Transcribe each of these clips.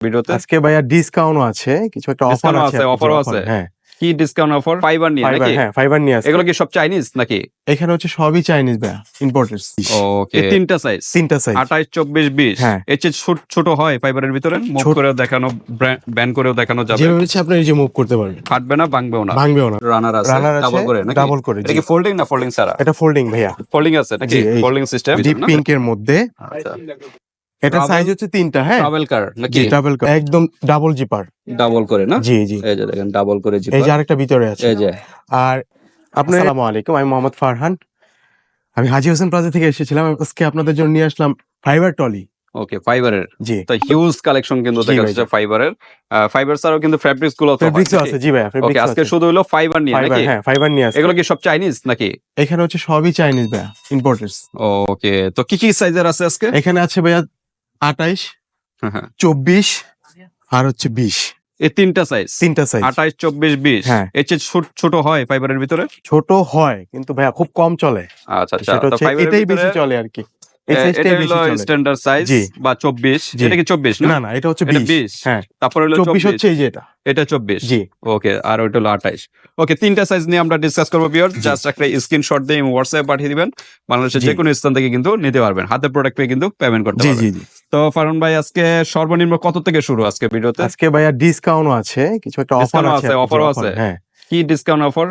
ভিডিওতে আজকে ভাইয়া ডিসকাউন্টও আছে কিছু একটা অফার আছে আছে, ও আছে? হ্যাঁ। কি ডিসকাউন্ট অফার ফাইবার নিয়ে নাকি? হ্যাঁ ফাইবার নিয়ে আসছে এগুলো কি সব চাইনিজ নাকি? এখানে হচ্ছে সবই চাইনিজ ভাইয়া ইম্পোর্টেড ওকে তিনটা সাইজ তিনটা সাইজ আঠাইশ চব্বিশ বিশ। হ্যাঁ। এর চেয়ে ছোট- ছোট হয় ফাইবারের ভিতরে মুভ করেও দেখানো ব্যান করেও দেখানো যাবে। যেভাবে হচ্ছে আপনি এই যে মুভ করতে পারবেন। ফাটবে না ভাঙবেও না। ভাঙবেও না। রানার আছে ডাবল করে নাকি? ডাবল করে এটা কি ফোল্ডিং না ফোল্ডিং ছাড়া? এটা ফোল্ডিং ভাইয়া। ফোল্ডিং আছে নাকি? ফোল্ডিং সিস্টেম ডিপ পিঙ্ক এর মধ্যে। এটা সাইজ হচ্ছে তিনটা হ্যাঁ? ট্রাভেল কার নাকি? ডাবল একদম ডাবল জিপার ডাবল করে না? জি জি। এই যে দেখেন ডাবল করে এই যে আরেকটা ভিতরে আছে। এই যে। আর আপনার আসসালামু আলাইকুম। আমি মোহাম্মদ ফারহান। আমি হাজি হোসেন প্লাজা থেকে এসেছিলাম। আজকে আপনাদের জন্য নিয়ে আসলাম ফাইবার টলি ওকে ফাইবারের জি। তো হিউজ কালেকশন কিন্তু দেখা যাচ্ছে ফাইবারের ফাইবার ছাড়াও কিন্তু ফ্যাব্রিক্সগুলো ফেব্রিক্সও আছে জি ভাই ওকে আজকে শুধু হলো ফাইবার নিয়ে নাকি? হ্যাঁ ফাইবার নিয়ে আসছে এগুলো কি সব চাইনিজ নাকি? এখানে হচ্ছে সবই চাইনিজ ভাইয়া ইম্পোর্টেড ওকে তো কি কি সাইজের আছে আজকে? এখানে আছে ভাইয়া আঠাইশ হ্যাঁ। চব্বিশ আর হচ্ছে বিশ। এই তিনটা সাইজ তিনটা সাইজ আঠাইশ চব্বিশ বিশ? হ্যাঁ। এর চেয়ে ছোট- ছোট হয় ফাইবারের ভিতরে? ছোট হয় কিন্তু ভাইয়া খুব কম চলে। আচ্ছা আচ্ছা। সেটা তো হচ্ছে ফাইবারের এটাই ভিতরে, বেশি চলে আর কি। এই এ, সাইজটাই বেশি হলো চলে। স্ট্যান্ডার্ড সাইজ জি। বা চব্বিশ? জি। এটা কি চব্বিশ না? না না এটা হচ্ছে এটা বিশ। বিশ। হ্যাঁ। তারপরে হলো চব্বিশ চব্বিশ। হচ্ছে এই যে এটা। এটা চব্বিশ? জি। ওকে আর ওইটা হলো আঠাইশ। ওকে তিনটা সাইজ নিয়ে আমরা ডিসকাস করব বিয়ার জাস্ট একটা স্ক্রিনশট দিয়ে হোয়াটসঅ্যাপ পাঠিয়ে দিবেন। বাংলাদেশের জি। যে কোনো স্থান থেকে কিন্তু নিতে পারবেন। হাতে প্রোডাক্ট পেয়ে কিন্তু পেমেন্ট করতে জি পারবেন। জি জি। তো ফারুন ভাই আজকে সর্বনিম্ন কত থেকে শুরু আজকে ভিডিওতে? আজকে ভাইয়া ডিসকাউন্টও আছে কিছু একটা অফার আছে ও আছে? হ্যাঁ। কি ডিসকাউন্ট অফার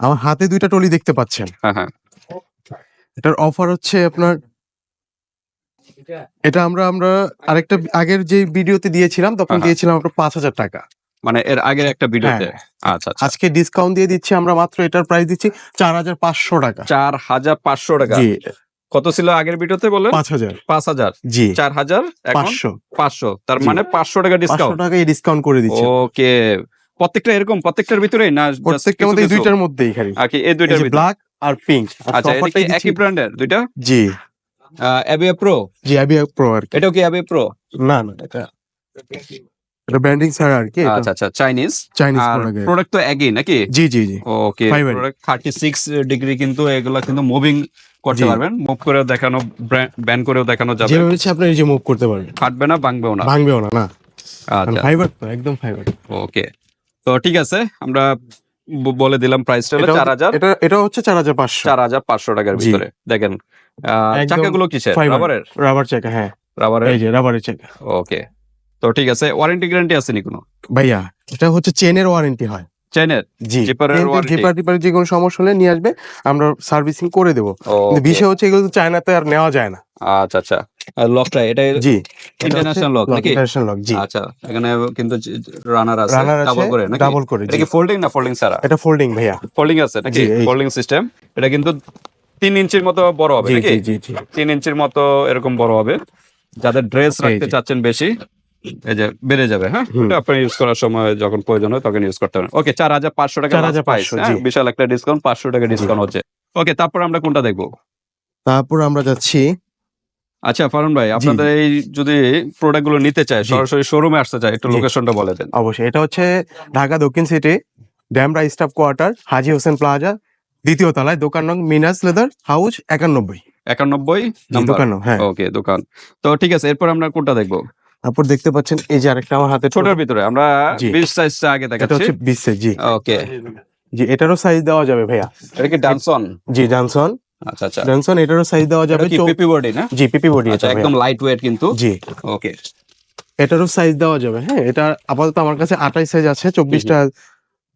আমার হাতে দুইটা টলি দেখতে পাচ্ছেন। হ্যাঁ হ্যাঁ। এটার অফার হচ্ছে আপনার এটা আমরা আমরা আরেকটা আগের যে ভিডিওতে দিয়েছিলাম তখন হ্যাঁ, হ্যাঁ। দিয়েছিলাম আমরা পাঁচ হাজার টাকা। মানে এর আগের একটা ভিডিওতে? আচ্ছা আচ্ছা। আজকে ডিসকাউন্ট দিয়ে দিচ্ছি আমরা মাত্র এটার প্রাইস দিচ্ছি চার হাজার পাঁচশো টাকা। চার হাজার পাঁচশো টাকা। কত ছিল আগের ভিডিওতে বললেন পাঁচ হাজার। পাঁচ হাজার। জি। চার হাজার পাঁচশো। পাঁচশো। তার মানে পাঁচশো টাকা ডিসকাউন্ট টাকা ডিসকাউন্ট করে দিচ্ছে। ওকে। প্রত্যেকটা এরকম? প্রত্যেকটার ভিতরেই না প্রত্যেকটার মধ্যে দুইটার মধ্যেই খালি। আর কি এই দুইটার ভিতরে? ব্ল্যাক আর পিঙ্ক আচ্ছা এটা একই ব্র্যান্ডের দুইটা? জি। অ্যাবিয়া প্রো জি আবি প্রো আর কি। এটাও কি অ্যাবিয়া প্রো না না এটা এটা ব্র্যান্ডিং ছাড়া আর কি আচ্ছা আচ্ছা চাইনিজ চাইনিজ প্রোডাক্ট তো একই নাকি? জি জি জি। Okay product thirty six degree কিন্তু এগুলা কিন্তু মুভিং করতে পারবেন। মুভ করেও দেখানো ব্যান করেও দেখানো যাবে। যেভাবে হচ্ছে আপনি এই যে মুভ করতে পারবেন। ফাটবে না ভাঙবেও না। ভাঙবেও না না। আচ্ছা। ফাইবার তো একদম ফাইবার ওকে। তো ঠিক আছে আমরা বলে দিলাম প্রাইসটা হলো এটা চার হাজার। এটা এটা হচ্ছে চার হাজার পাঁচশো। চার হাজার পাঁচশো টাকার ভিতরে। দেখেন চাকাগুলো কিসের? রাবারের রাবার চাকা হ্যাঁ। রাবারের এই যে রাবারের চাকা। ওকে। তো ঠিক আছে ওয়ারেন্টি গ্যারান্টি আছে নি কোনো? ভাইয়া এটা হচ্ছে চেনের ওয়ারেন্টি হয়। চেনের জি। জিপার যে কোনো সমস্যা হলে নিয়ে আসবে আমরা সার্ভিসিং করে দেবো। বিষয় হচ্ছে এগুলো তো চায়নাতে আর নেওয়া যায় না। আচ্ছা আচ্ছা। আর লকটা এটা জি। International lock নাকি? ইন্টারন্যাশনাল লক জি। আচ্ছা এখানে কিন্তু রানার আছে ডাবল করে নাকি? ডাবল করে এটা কি ফোল্ডিং না ফোল্ডিং ছাড়া? এটা ফোল্ডিং ভাইয়া। ফোল্ডিং আছে নাকি? জি, ফোল্ডিং সিস্টেম এটা কিন্তু তিন ইঞ্চির মতো বড় হবে নাকি? তিন ইঞ্চির মতো এরকম বড় হবে। যাদের ড্রেস রাখতে চাচ্ছেন বেশি এই যে বেড়ে যাবে হ্যাঁ। আপনি ইউজ করার সময় যখন প্রয়োজন হয় তখন ইউজ করতে পারেন। ওকে চার হাজার পাঁচশো টাকা 4,500 প্রাইস জি। বিশাল একটা ডিসকাউন্ট পাঁচশো টাকা ডিসকাউন্ট হচ্ছে। ওকে তারপর আমরা কোনটা দেখব? তারপর আমরা যাচ্ছি। আচ্ছা ফারুন ভাই আপনাদের এই যদি প্রোডাক্টগুলো নিতে চায়। সরাসরি শোরুমে আসতে চায় একটু লোকেশনটা বলে দেন। অবশ্যই এটা হচ্ছে ঢাকা দক্ষিণ city Demra staff quarter Haji Hossain plaza দ্বিতীয় তলায় দোকান নং মিনাস লেদার হাউস একানব্বই। একানব্বই দোকান হ্যাঁ। ওকে দোকান। তো ঠিক আছে এরপর আমরা কোনটা দেখব? তারপর দেখতে পাচ্ছেন এই যে আরেকটা আমার হাতে ছোটর ভিতরে আমরা বিশ সাইজটা আগে এটা দেখাচ্ছি হচ্ছে বিশ জি। ওকে জি এটারও সাইজ দেওয়া যাবে ভাইয়া। এটা কি ডানসন জি ডানসন আচ্ছা আচ্ছা। জনসন এটারও সাইজ দেওয়া যাবে পিপি বডি না? জি পিপি বডি আচ্ছা একদম লাইট ওয়েট কিন্তু। জি। ওকে এটারও সাইজ দেওয়া যাবে হ্যাঁ এটা আপাতত আমার কাছে আঠাইশ সাইজ আছে চব্বিশটা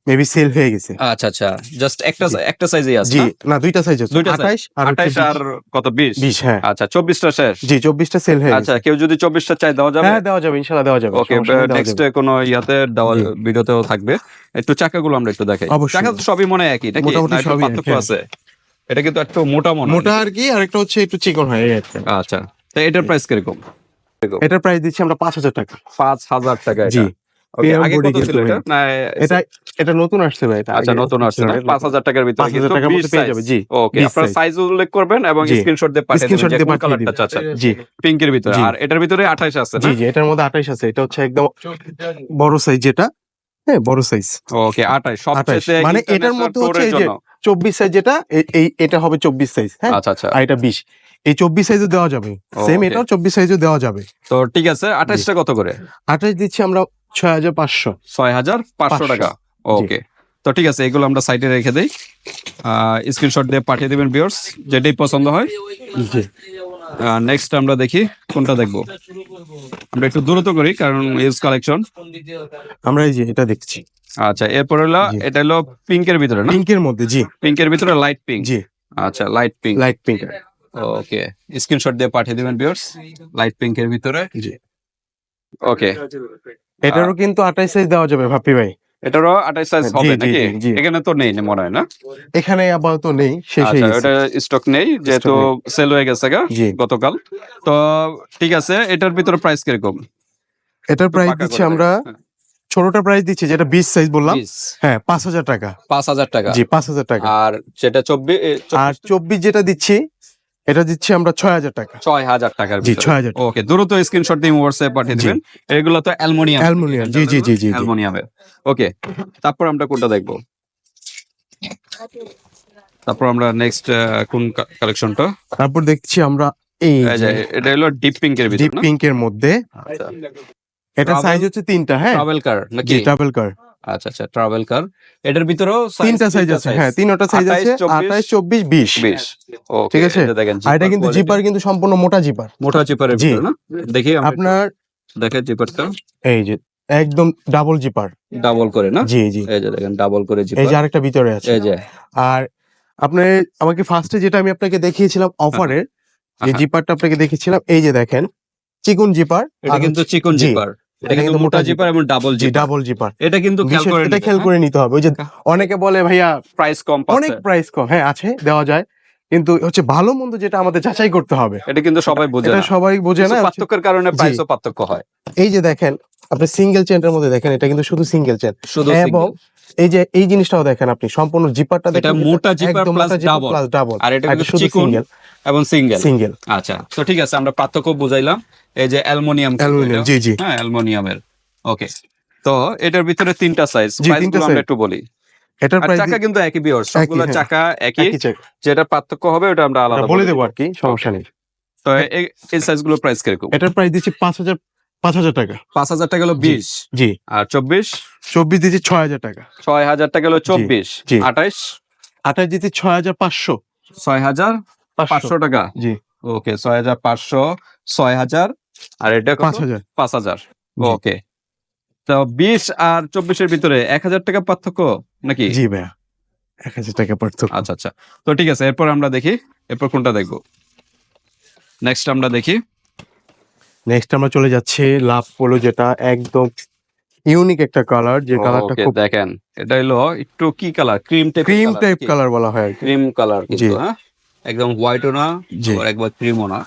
মেবি সেল হয়ে গেছে। আচ্ছা আচ্ছা। জাস্ট একটা একটা সাইজই আছে জি না? না দুইটা সাইজ আছে। দুইটা size? আঠাইশ আর আঠাইশ আর কত বিশ? বিশ হ্যাঁ। আচ্ছা চব্বিশটা শেষ? জি চব্বিশটা সেল হয়ে আচ্ছা কেউ যদি চব্বিশটা চাই দেওয়া যাবে? হ্যাঁ দেওয়া যাবে ইনশাল্লাহ দেওয়া যাবে ওকে নেক্সট। কোনো ইয়াতে দেওয়া। ভিডিওতেও থাকবে। একটু চাকাগুলো আমরা একটু দেখাই। চাকা তো সবই মনে হয় একই নাকি? মোটামুটি সবই পার্থক্য আছে? এটা কিন্তু একটু মোটা মনে মোটা আর কি আর একটা হচ্ছে একটু চিকন হয় একটা। আচ্ছা তো এটার প্রাইস কীরকম? এটার প্রাইস দিচ্ছি আমরা পাঁচ হাজার টাকা। পাঁচ হাজার টাকা জি। আগে কত ছিল এটা? না এটা এটা নতুন আসছে ভাই এটা আচ্ছা নতুন আসছে না? ছিল না। পাঁচ হাজার টাকার ভিতরে 5,000 টাকার মধ্যে পেয়ে যাবে, জি। ওকে 20 সাইজ উল্লেখ করবেন এবং স্ক্রিনশট দিয়ে পাঠিয়ে Screenshot দিয়ে পাঠিয়ে দিবেন। চাচ্ছেন। জি। পিঙ্কের ভিতরে। আর এটার ভিতরে 28 আছে জি জি এটার মধ্যে আঠাইশ আছে। এটা হচ্ছে একদম বড় সাইজ যেটা। হ্যাঁ বড় সাইজ ওকে 28 সবচেয়ে মানে এটার মধ্যে হচ্ছে এই যে সাইজ যেটা এই এটা হবে চব্বিশ সাইজ হ্যাঁ? আচ্ছা আচ্ছা। আর এটা বিশ। এই চব্বিশ সাইজও দেওয়া যাবে। সেম এটাও চব্বিশ সাইজও দেওয়া যাবে। তো ঠিক আছে আঠাশটা কত করে? আঠাশ দিচ্ছি আমরা ছয় হাজার পাঁচশো। ছয় হাজার পাঁচশো টাকা। ওকে। তো ঠিক আছে এগুলো আমরা সাইডে রেখে দেই। স্ক্রিনশট দিয়ে পাঠিয়ে দেবেন ভিউয়ার্স যেটাই পছন্দ হয়। নেক্সট আমরা দেখি কোনটা দেখব। আমরা একটু দ্রুত করি কারণ ইউজ কালেকশন আমরা এই যে এটা দেখছি। আচ্ছা এরপর হলো এটা হলো পিঙ্কের ভিতরে না? পিঙ্কের মধ্যে জি। পিঙ্কের ভিতরে লাইট পিঙ্ক জি। আচ্ছা light pink light pink okay screenshot দিয়ে পাঠিয়ে দিবেন ভিউয়ার্স লাইট পিঙ্কের ভিতরে। জি। ওকে এটারও কিন্তু আঠাশ সাইজ দেওয়া যাবে ভাপি ভাই। এটারও আঠাশ সাইজ হবে নাকি। এখানে তো নেই মনে হয় না? এখানে আপাতত নেই শেষ হয়ে আচ্ছা গেছে ওটা স্টক নেই যেহেতু সেল হয়ে গেছে গা গতকাল। তো ঠিক আছে এটার ভিতরে প্রাইস কীরকম? এটার প্রাইস দিচ্ছি আমরা ছোটটা প্রাইস দিচ্ছি যেটা বিশ সাইজ বললাম। হ্যাঁ পাঁচ হাজার টাকা। পাঁচ হাজার টাকা। জি পাঁচ হাজার টাকা। আর যেটা চব্বিশ আর চব্বিশ যেটা দিচ্ছি এটা দিচ্ছি আমরা ছয় হাজার টাকা। ছয় হাজার টাকার জি ছয় হাজার ওকে দ্রুত স্ক্রিনশট দিয়ে হোয়াটসঅ্যাপ পাঠিয়ে। দিবেন। এগুলো তো অ্যালমোনিয়াম। অ্যালমোনিয়াম জি জি জি জি। অ্যালমোনিয়ামের। ওকে তারপর আমরা কোনটা দেখব? তারপর আমরা নেক্সট কোন কালেকশনটা তারপর দেখছি আমরা এই এটা হলো ডিপ পিঙ্কের ডিপ ভিতরে না? পিঙ্কের মধ্যে। আচ্ছা। এটা সাইজ হচ্ছে তিনটা হ্যাঁ? ট্রাভেল কার নাকি? ডাবল কার আচ্ছা আচ্ছা ট্রাভেল কার এটার ভিতরেও তিনটা সাইজ আছে। হ্যাঁ তিনটা সাইজ 28, আছে 24, আঠাশ চব্বিশ বিশ। বিশ। ওকে ঠিক আছে? দেখেন আর এটা কিন্তু জিপার কিন্তু সম্পূর্ণ মোটা জিপার মোটা জিপারের। ভিতরে না? দেখি আপনার একটু দেখে জিপারটা এই যে একদম ডাবল জিপার ডাবল করে না? জি জি। এই যে দেখেন ডাবল করে এই যে আরেকটা ভিতরে আছে। এই যে। আর আপনি আমাকে ফার্স্টে যেটা আমি আপনাকে দেখিয়েছিলাম অফারের যে জিপারটা আপনাকে দেখিয়েছিলাম এই যে দেখেন চিকুন জিপার এটা কিন্তু চিকন জিপার এটা এটা কিন্তু কিন্তু মোটা মোটা জিপার এবং ডাবল জি ডাবল জিপার এটা কিন্তু খেয়াল বিষয়- করে এটা খেয়াল করে নিতে হবে ওই যে অনেকে বলে ভাইয়া প্রাইস কম অনেক প্রাইস কম হ্যাঁ আছে দেওয়া যায়। কিন্তু হচ্ছে ভালো মন্দ যেটা আমাদের যাচাই করতে হবে। এটা কিন্তু সবাই বোঝে না। সবাই বোঝে না পার্থক্যের কারণে। প্রাইসও পার্থক্য হয়। এই যে দেখেন আপনি সিঙ্গেল চেনটার মধ্যে দেখেন এটা কিন্তু শুধু সিঙ্গেল চেন শুধু এবং। এই যে এই জিনিসটাও দেখেন আপনি সম্পূর্ণ জিপারটা এটা মোটা zipper plus double plus double আর এটা শুধু সিঙ্গেল এবং সিঙ্গেল সিঙ্গেল আচ্ছা তো ঠিক আছে আমরা পার্থক্য বুঝাইলাম। এই যে অ্যালুমিনিয়াম অ্যালুমিনিয়াম জি জি। হ্যাঁ অ্যালুমিনিয়ামের। ওকে তো এটার ভিতরে তিনটা সাইজ জি, প্রাইস তিনটা গুলো আমরা একটু বলি। এটার প্রাইস চাকা কিন্তু একই বিয়ার সবগুলো হ্যাঁ। চাকা একই। যেটা পার্থক্য হবে ওটা আমরা আলাদা বলে দেবো আর কি সমস্যা নেই। তো এই- এই সাইজগুলো প্রাইস কীরকম? এটার প্রাইস দিচ্ছি পাঁচ হাজার পাঁচ হাজার টাকা। পাঁচ হাজার টাকা হলো বিশ। জি। আর চব্বিশ? চব্বিশ দিচ্ছি ছয় হাজার টাকা। ছয় হাজার টাকা হলো চব্বিশ। জি। আঠাইশ? আঠাশ দিচ্ছি ছয় হাজার পাঁচশো। ছয় হাজার পাঁচশো। টাকা? জি। ওকে ছয় হাজার পাঁচশো ছয় হাজার। আর এটা পাঁচ হাজার। পাঁচ হাজার। ওকে। তো বিশ আর চব্বিশের ভিতরে এক হাজার টাকা পার্থক্য নাকি? জি ভাইয়া এক হাজার টাকা পার্থক্য। আচ্ছা আচ্ছা। তো ঠিক আছে এরপর আমরা দেখি এরপর কোনটা দেখব? নেক্সট আমরা দেখি। নেক্সট আমরা চলে যাচ্ছি লাভ পোলো যেটা একদম ইউনিক একটা কালার যে কালারটা খুব দেখেন এটা হলো একটু কি colour cream type cream type colour বলা হয় ক্রিম কালার কিন্তু। হ্যাঁ? একদম হোয়াইটও না একবার ক্রিমও না।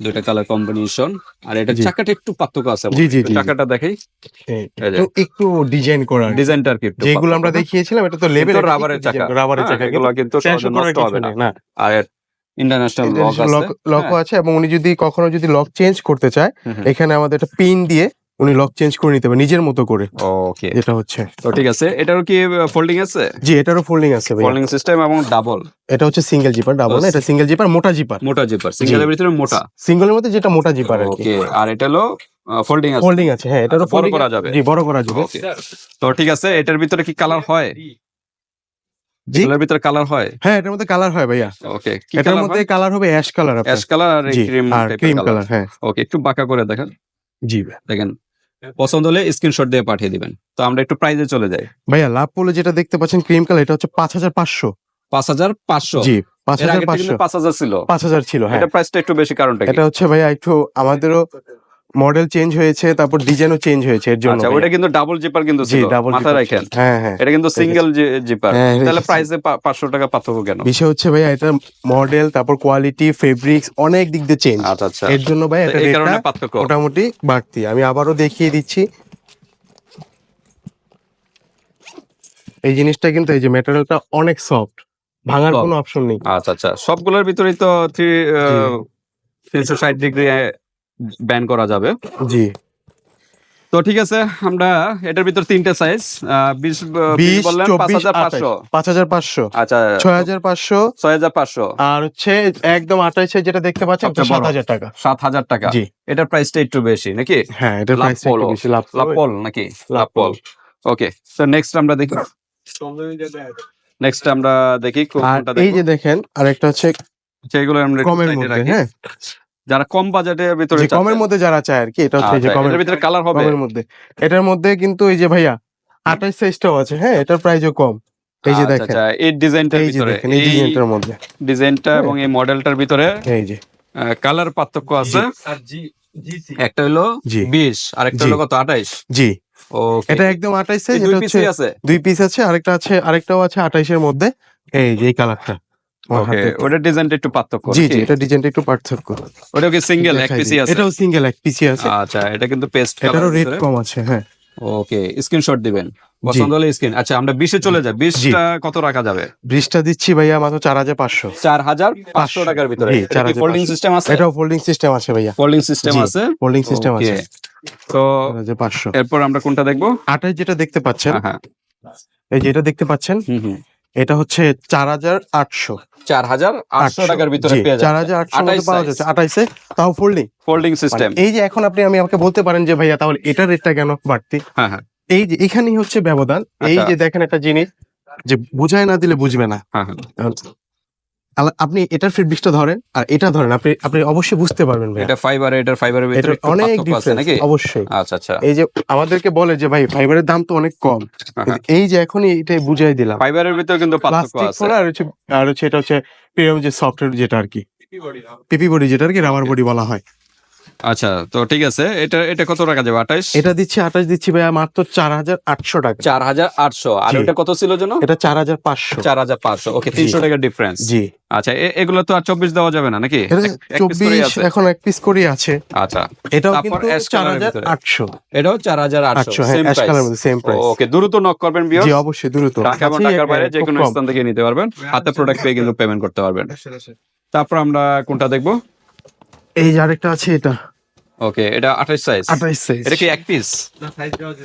দুইটা কালার কম্বিনেশন আর এটা চাকাটা একটু পার্থক্য আছে জি, জি। চাকাটা দেখাই। একটু ডিজাইন করা আর কি। ডিজাইনটা আর কি যেগুলো আমরা দেখিয়েছিলাম এটা তো লেভেল রাবারের চাকা রাবারের চাকা। হ্যাঁ, এগুলো কিন্তু সহজে নষ্ট হবে না। আর ইন্টারন্যাশনাল লক আছে। লক লকও আছে এবং উনি যদি কখনো যদি লক চেঞ্জ করতে চায়। এখানে আমাদের একটা পিন দিয়ে উনি লক চেঞ্জ করে নিতে পারে নিজের মতো করে। ওকে যেটা হচ্ছে। তো ঠিক আছে এটারও কি ফোল্ডিং আছে? জি এটারও ফোল্ডিং আছে ভাইয়া। ফোল্ডিং সিস্টেম এবং ডাবল এটা হচ্ছে সিঙ্গেল জিপার ডাবল এটা সিঙ্গেল জিপার মোটা জিপার মোটা জিপার সিঙ্গেলের ভিতরে মোটা। সিঙ্গেলের মধ্যে যেটা মোটা জিপার আর কি। আর এটা হলো ফোল্ডিং আছে। ফোল্ডিং আছে হ্যাঁ এটারও আচ্ছা, বড় করা যাবে। জি বড় করা যাবে। তো ঠিক আছে এটার ভিতরে কি কালার হয়? এটার ভিতরে কালার হয়? হ্যাঁ এটার মধ্যে কালার হয় ভাইয়া। ওকে এটার মধ্যে কালার হবে অ্যাশ কালার অ্যাশ কালার আর ক্রিম ক্রিম কালার হ্যাঁ। ওকে একটু বাঁকা করে দেখেন। জি ভাই। দেখেন পছন্দ হলে স্ক্রিনশট দিয়ে পাঠিয়ে দিবেন। তো আমরা একটু প্রাইজে চলে যাই। ভাইয়া লাভ পোলো যেটা দেখতে পাচ্ছেন ক্রিম কালার এটা হচ্ছে পাঁচ হাজার পাঁচশো। পাঁচ হাজার পাঁচশো? জি পাঁচ হাজার পাঁচশো। পাঁচ হাজার ছিল। পাঁচ হাজার ছিল হ্যাঁ। এটা প্রাইসটা একটু বেশি কারণটা এটা হচ্ছে ভাইয়া একটু আমাদেরও মডেল চেঞ্জ হয়েছে তারপর ডিজাইনও চেঞ্জ হয়েছে এর জন্য আচ্ছা ওটা কিন্তু ডাবল জিপার কিন্তু ছিল ডাবল মাথায় রাখেন। হ্যাঁ হ্যাঁ। এটা কিন্তু সিঙ্গেল জিপার হ্যাঁ, তাহলে। প্রাইসে পাঁচশো টাকা পার্থক্য কেন? বিষয় হচ্ছে ভাইয়া এটা মডেল তারপর কোয়ালিটি ফেব্রিক্স অনেক দিক দিয়ে চেঞ্জ আচ্ছা আচ্ছা। এর জন্য ভাই এটা এই কারণে পার্থক্য। মোটামুটি বাড়তি। আমি আবারও দেখিয়ে দিচ্ছি। এই জিনিসটা কিন্তু এই যে মেটেরিয়ালটা অনেক সফট ভাঙার কোনো অপশন নেই। আচ্ছা আচ্ছা। সবগুলোর ভিতরেই তো থ্রি তিনশো ষাট ডিগ্রি ব্যান করা যাবে। জি। তো ঠিক আছে আমরা এটার ভিতর তিনটে সাইজ বিশ বললেন পাঁচ হাজার পাঁচশো। পাঁচ হাজার পাঁচশো। আচ্ছা ছয় হাজার পাঁচশো। ছয় হাজার পাঁচশো। আর হচ্ছে একদম আঠাইশে যেটা দেখতে পাচ্ছেন সাত হাজার টাকা। সাত হাজার টাকা। জি। এটার প্রাইসটা একটু বেশি নাকি? হ্যাঁ এটার লাভ প্রাইস। বেশি লাভ লাপল নাকি? লাপল ওকে তো নেক্সট আমরা দেখি। নেক্সট আমরা দেখি কোনটা এই যে দেখেন আরেকটা হচ্ছে সেগুলো আমরা একটু কমের মধ্যে হ্যাঁ? যারা কম বাজেটের ভিতরে যে কমের মধ্যে যারা চায় আর কি এটা হচ্ছে যে আচ্ছা, কমের ভিতরে কালার হবে? কমের মধ্যে। এটার মধ্যে কিন্তু এই যে ভাইয়া আঠাশ সাইজটাও আছে হ্যাঁ এটার প্রাইসও কম। এই যে আচ্ছা, দেখেন আচ্ছা, এই ডিজাইনটার ভিতরে এই ডিজাইনটার মধ্যে। ডিজাইনটা এবং এই মডেলটার ভিতরে এই যে। কালার পার্থক্য আছে? একটা হলো জি। বিশ আরেকটা হলো কত? আঠাইশ জি ওকে এটা একদম আঠাশ সাইজ দুই এটা হচ্ছে আছে? দুই পিস আছে আরেকটা আছে আরেকটাও আছে আঠাইশের মধ্যে। এই যে এই কালারটা ওকে হাতে। ডিজাইনটা একটু পার্থক্য জি জি এটা ডিজাইনটা একটু পার্থক্য। ওটা কি সিঙ্গেল এক দেখাই আছে? এটাও সিঙ্গেল এক পিসি আছে। আচ্ছা এটা কিন্তু পেস্ট এটারও রেট কম আছে হ্যাঁ। ওকে স্ক্রিনশট দিবেন। পছন্দ হলে স্ক্রিন আচ্ছা আমরা বিশে চলে যাই। বিশটা কত রাখা যাবে? দিচ্ছি ভাইয়া মাত্র চার হাজার পাঁচশো। চার হাজার পাঁচশো। টাকার ভিতরে। জি, 4,500 ফোল্ডিং সিস্টেম আছে? এটাও ফোল্ডিং সিস্টেম আছে ভাইয়া। ফোল্ডিং সিস্টেম আছে? ফোল্ডিং সিস্টেম আছে। তো পাঁচশো। এরপর আমরা কোনটা দেখব? আঠাশ যেটা দেখতে পাচ্ছেন হ্যাঁ, হ্যাঁ। এই যেটা দেখতে পাচ্ছেন। এটা হচ্ছে চার হাজার আটশো। চার হাজার আটশো টাকার ভিতরে চার হাজার আটশো পাওয়া যাচ্ছে। আঠাইশে তাও ফোল্ডিং ফোল্ডিং সিস্টেম এই যে এখন আপনি আমি আমাকে বলতে পারেন যে ভাইয়া তাহলে এটার রেটটা কেন বাড়তি? হ্যাঁ হ্যাঁ। এই যে এখানেই হচ্ছে ব্যবধান। এই আচ্ছা। যে দেখেন একটা জিনিস যে বুঝায় না দিলে বুঝবে না। হ্যাঁ আলা- আপনি এটার ফিডবিক্সটা ধরেন আর এটা ধরেন আপনি আপনি অবশ্যই বুঝতে পারবেন ভাই এটা ফাইবার এটার ফাইবারের এটা ভিতরে অনেক ডিফারেন্স নাকি? অবশ্যই। আচ্ছা আচ্ছা। এই যে আমাদেরকে বলে যে ভাই ফাইবারের দাম তো অনেক কম। হ্যাঁ। এই যে এখনই এটাই বুঝাই দিলাম। ফাইবারের ভিতরে কিন্তু পার্থক্য আছে। আর হচ্ছে আর হচ্ছে এটা হচ্ছে প্রিমিয়াম যে সফটওয়্যার যেটা আর কি পিপি বডি যেটা আর কি রাবার বডি বলা হয়। আচ্ছা তো ঠিক আছে। এটা এটা কত টাকা যাবে আঠাইশ? এটা দিচ্ছি আঠাশ দিচ্ছি ভাইয়া মাত্র চার হাজার আটশো টাকা। চার হাজার আটশো। আর। ওটা কত ছিল যেন? এটা চার হাজার পাঁচশো। চার হাজার পাঁচশো। ওকে তিনশো টাকার ডিফারেন্স জি। আচ্ছা এ- এগুলো তো আর চব্বিশ দেওয়া যাবে না নাকি? চব্বিশ আছে। এখন এক পিস করে আছে। আচ্ছা। এটাও কিন্তু চার হাজার আটশো। এটাও চার হাজার আটশো। হ্যাঁ সেম সেম প্রাইস ওকে দ্রুত নক করবেন বিয়ার জি অবশ্যই দ্রুত। ঢাকা এবং ঢাকার বাইরে যে কোনো স্থান থেকে নিতে পারবেন। হাতে প্রোডাক্ট পেয়ে কিন্তু পেমেন্ট করতে পারবেন। তারপর আমরা কোনটা দেখব? এই যে আরেকটা আছে এটা। ওকে এটা আঠাশ সাইজ আঠাইশ সাইজ এটা কি এক পিস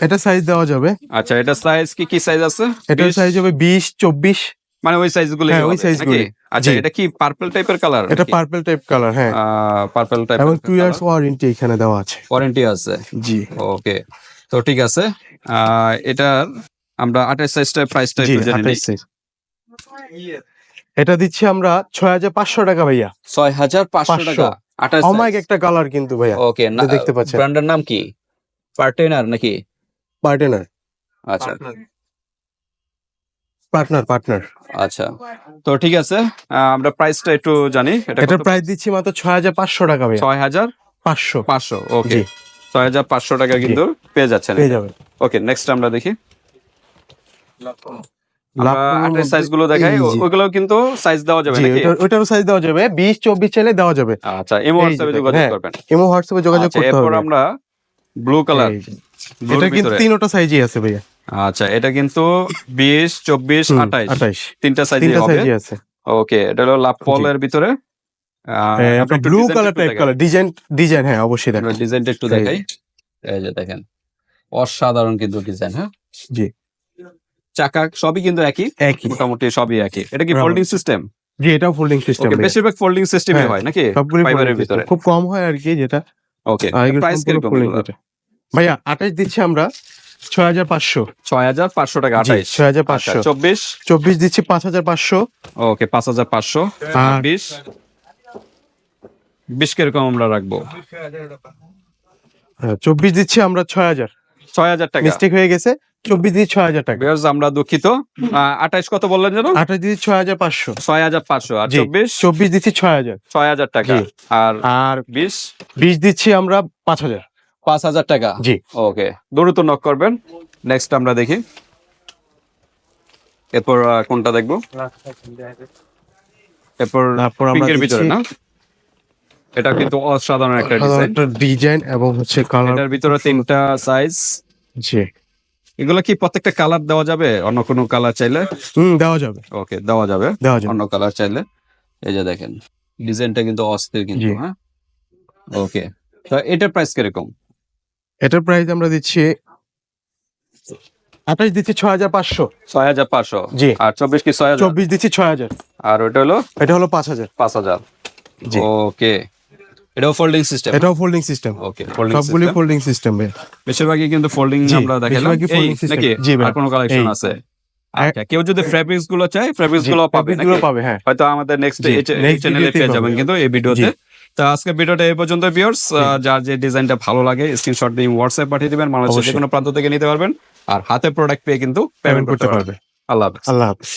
এটা সাইজ দেওয়া যাবে। আচ্ছা এটা সাইজ কি কি সাইজ আছে? এটা সাইজ হবে বিশ চব্বিশ। মানে ওই সাইজগুলো হ্যাঁ, ওই গুলোই। আচ্ছা এটা কি পার্পল টাইপের কালার এটা পার্পল টাইপ কালার হ্যাঁ। পার্পল টাইপ এবং টু ইয়ার্স ওয়ারেন্টি এখানে দেওয়া আছে। ওয়ারেন্টি আছে। জি। ওকে তো ঠিক আছে। এটার আমরা আঠাশ সাইজটা প্রাইসটা একটু জেনে নিই। এটা দিচ্ছি আমরা ছয় হাজার পাঁচশো টাকা ভাইয়া। ছয় হাজার পাঁচশো টাকা। আঠাশ অমাইক একটা কালার কিন্তু ভাইয়া ওকে এটা দেখতে পাচ্ছেন। ব্র্যান্ডের নাম কি? পার্টেনার নাকি? পার্টনার আচ্ছা। পার্টনার পার্টনার আচ্ছা। তো ঠিক আছে আহ, আমরা প্রাইসটা একটু জানি। এটা প্রাইস দিচ্ছি মাত্র ছয় হাজার পাঁচশো টাকা ছয় হাজার পাঁচশো। পাঁচশো ওকে। ছয় হাজার পাঁচশো টাকা কিন্তু পেয়ে যাচ্ছেন পেয়ে যাবেন। ওকে নেক্সট আমরা দেখি। লাভ আটের সাইজগুলো দেখাই ওগুলো কিন্তু সাইজ দেওয়া যাবে ওটারও সাইজ দেওয়া যাবে। বিশ চব্বিশ চাইলে দেওয়া যাবে। আচ্ছা এমো হোয়াটসঅ্যাপে যোগাযোগ হ্যাঁ, করবেন। এমো হোয়াটসঅ্যাপে যোগাযোগ আচ্ছা করতে এরপর আমরা ব্লু কালার এটা কিন্তু তিনটা সাইজই আছে ভাইয়া। আচ্ছা এটা কিন্তু বিশ চব্বিশ হুম, আঠাইশ। আঠাইশ। তিনটা সাইজ সাইজই আছে। ওকে এটা হলো লাভ পলের ভিতরে। আপনার blue colour type colour design design হ্যাঁ অবশ্যই দেখেন ডিজাইনটা একটু দেখাই। এই যে দেখেন অসাধারণ কিন্তু ডিজাইন হ্যাঁ? জি। চাকা সবই কিন্তু একই একই। মোটামুটি সবই একই। এটা কি ফোল্ডিং সিস্টেম জি এটাও ফোল্ডিং সিস্টেম বেশিরভাগ ফোল্ডিং সিস্টেমই হ্যাঁ, হয় নাকি? সবগুলো ফাইবারের ভিতরে। খুব কম হয় আর কি যেটা। ওকে প্রাইস কীরকম ভাইয়া আঠাশ দিচ্ছি আমরা ছয় হাজার পাঁচশো। ছয় হাজার পাঁচশো টাকা আঠাইশ ছয় হাজার পাঁচশো। চব্বিশ? চব্বিশ দিচ্ছি পাঁচ হাজার পাঁচশো। ওকে পাঁচ হাজার পাঁচশো। বিশ? বিশ কীরকম আমরা রাখব? হ্যাঁ, চব্বিশ দিচ্ছি আমরা ছয় হাজার। ছয় হাজার টাকা। মিস্টেক হয়ে গেছে। চব্বিশ দিচ্ছি ছয় হাজার টাকা। Viewers, আমরা দুঃখিত। আঠাইশ কত বললেন যেন? আঠাশ দিচ্ছি ছয় হাজার পাঁচশো। ছয় হাজার পাঁচশো। আর চব্বিশ? চব্বিশ দিচ্ছি ছয় হাজার। ছয় হাজার টাকা। আর আর বিশ? বিশ দিচ্ছি আমরা পাঁচ হাজার। পাঁচ হাজার টাকা। জি। ওকে দ্রুত নক করবেন। নেক্সট আমরা দেখি। এরপর কোনটা দেখব? এরপর তারপর আমরা ভিতরে না? এটা কিন্তু অসাধারণ একটা ডিজাইন ডিজাইন এবং হচ্ছে কালার এটার ভিতরে তিনটা সাইজ জি। এগুলো কি প্রত্যেকটা কালার দেওয়া যাবে? অন্য কোনো কালার চাইলে? হুম দেওয়া যাবে। ওকে দেওয়া যাবে। দেওয়া যাবে। অন্য কালার চাইলে। এই যে দেখেন ডিজাইনটা কিন্তু অস্থির কিন্তু হ্যাঁ? ওকে তো এটার প্রাইস কীরকম? এটার প্রাইস আমরা দিচ্ছি আঠাশ দিচ্ছি ছয় হাজার পাঁচশো। ছয় হাজার পাঁচশো? জি। আর চব্বিশ কি ছয় হাজার? চব্বিশ দিচ্ছি ছয় হাজার। আর ওটা হলো? এটা হলো পাঁচ হাজার। পাঁচ হাজার। ওকে এটাও ফোল্ডিং সিস্টেম এটাও ফোল্ডিং সিস্টেম ওকে ফোল্ডিং সবগুলি ফোল্ডিং সিস্টেম বেশিরভাগই কিন্তু ফোল্ডিং আমরা দেখালাম। জি আর কোনো কালেকশন আছে? আচ্ছা কেউ যদি ফ্যাব্রিক্সগুলো চায় ফ্যাব্রিক্সগুলো পাবে গুলো নাকি? পাবে হ্যাঁ। হয়তো আমাদের নেক্সট চ্যানেলে পেয়ে যাবেন কিন্তু এই ভিডিওতে। তো আজকে ভিডিওটা এই পর্যন্ত ভিউয়ার্স যার যে ডিজাইনটা ভালো লাগে স্ক্রিনশট দিয়ে হোয়াটসঅ্যাপ পাঠিয়ে দিবেন বাংলাদেশের যে কোনো প্রান্ত থেকে নিতে পারবেন। আর হাতে প্রোডাক্ট পেয়ে কিন্তু পেমেন্ট করতে করতে পারবে। আল্লাহ হাফেজ। আল্লাহ হাফিজ।